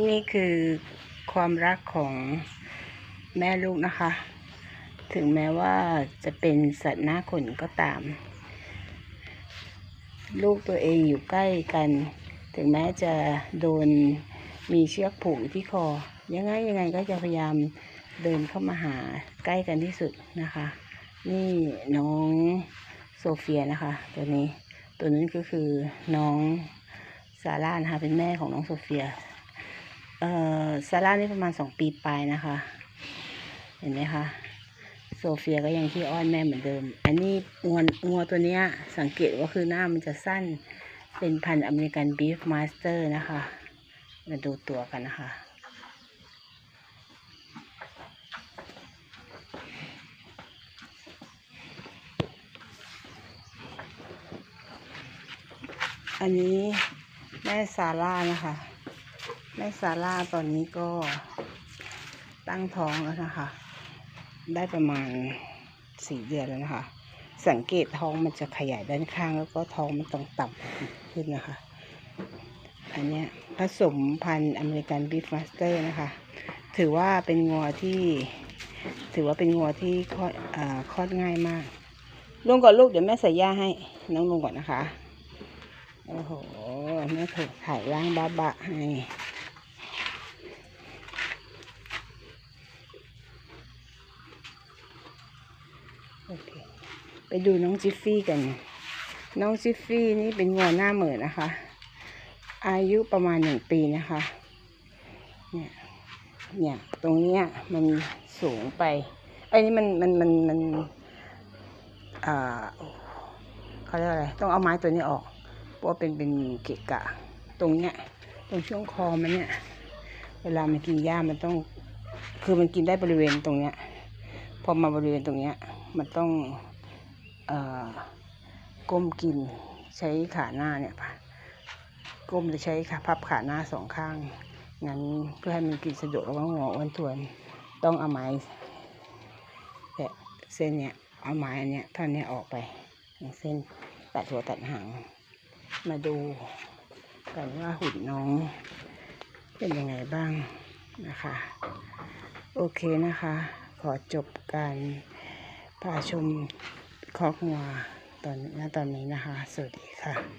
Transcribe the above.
นี่คือความรักของแม่ลูกนะคะ ถึงแม้ว่าจะเป็นสัตว์หน้าขนก็ตาม ลูกตัวเองอยู่ใกล้กัน ถึงแม้จะโดนมีเชือกผูกที่คอ ยังไงยังไงก็จะพยายามเดินเข้ามาหาใกล้กันที่สุดนะคะ นี่น้องโซเฟียนะคะ ตัวนี้ ตัวนั้นก็คือน้องซาร่านะคะเป็นแม่ของน้องโซเฟีย เอ่อซาร่านี่ประมาณสองปีปลายนะคะ เห็นไหมคะ โซเฟียก็ยังที่อ้อนแม่เหมือนเดิม อันนี้งวงัวตัวเนี้ยสังเกตว่าคือหน้ามันจะสั้นเป็นพันธุ์อเมริกันบีฟมาสเตอร์นะคะ มาดูตัวกันนะคะอันนี้แม่ซาร่านะคะ แม่ซาร่าตอนนี้ก็ตั้งท้องแล้วนะคะ ได้ประมาณสี่เดือนแล้วนะคะ สังเกตท้องมันจะขยายด้านข้าง แล้วก็ท้องมันต้องต่ำขึ้นนะคะ อันนี้ผสมพันธุ์อเมริกันบีฟมาสเตอร์นะคะ ถือว่าเป็นงัวที่ ถือว่าเป็นงัวที่คลอดคลอดง่ายมากลุงก่อนลูกเดี๋ยวแม่ใส่ย่าให้น้องลุงก่อนนะคะ โอ้โห แม่ถูกถ่ายร่างบ้าบะให้ โอเคไปดูน้องจิฟฟี่กัน น้องจิฟฟี่นี่เป็นงัวหน้าเหมือนนะคะ อายุประมาณหนึ่งปีนะคะ เนี่ย เนี่ย ตรงเนี้ยมันสูงไปไอ้นี่มันมันมันมันอ่าเขาเรียกอะไร ต้องเอาไม้ตัวนี้ออก เพราะว่าเป็นเป็นเกะกะ ตรงเนี้ย ตรงช่วงคอมันเนี่ย เวลามันกินหญ้ามันต้อง คือมันกินได้บริเวณตรงเนี้ย พอมาบริเวณตรงเนี้ย มันต้องอก้มกินใช้ขาหน้าเนี่ยปะก้มจะใช้ขาพับขาหน้าสองข้างงั้นเพื่อให้มันกินสะดวกแล้วก็งออ้วนทวนต้องเอาไม้แตะเส้นเนี้ยเอาไม้อันเนี้ยท่อนเนี้ยออกไปอย่างเส้นตัดหัวตัดหางมาดูกันว่าหุ่นน้องเป็นยังไงบ้างนะคะ โอเคนะคะ ขอจบการ พาชมคอกงัวตอนณตอนนี้นะคะ สวัสดีค่ะ